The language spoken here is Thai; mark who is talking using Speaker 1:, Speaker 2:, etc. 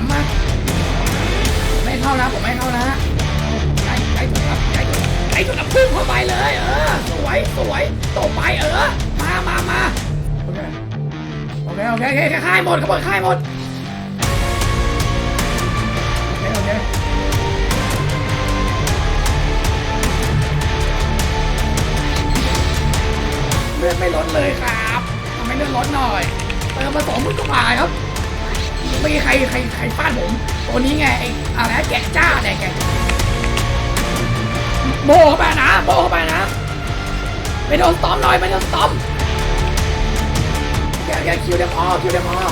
Speaker 1: ับมา ไม่เข้านะผมไม่เข้านะใช้ใช้ถุงครับใช้ถุงใช้ถุงน้ำพึ่งเข้าไปเลย เออ สวยสวยต่อไปเออ มามามาโอเคโอเคโอเคโอเคค่ายหมดขบวนค่ายหมดเลือดไม่ลดเลยครับทำไมเลือดลดหน่อยเติมมาสองมื่กว่าบาทครับ มีใครใครใครฟาดผม ตัวนี้ไงไอ้อะไรแกะจ้าเนี่ยแกโบเข้าไปนะโบเข้าไปนะไปโดนสตอมหน่อยไปโดนสตอมแกแกคิวเดมออคิวเดมออ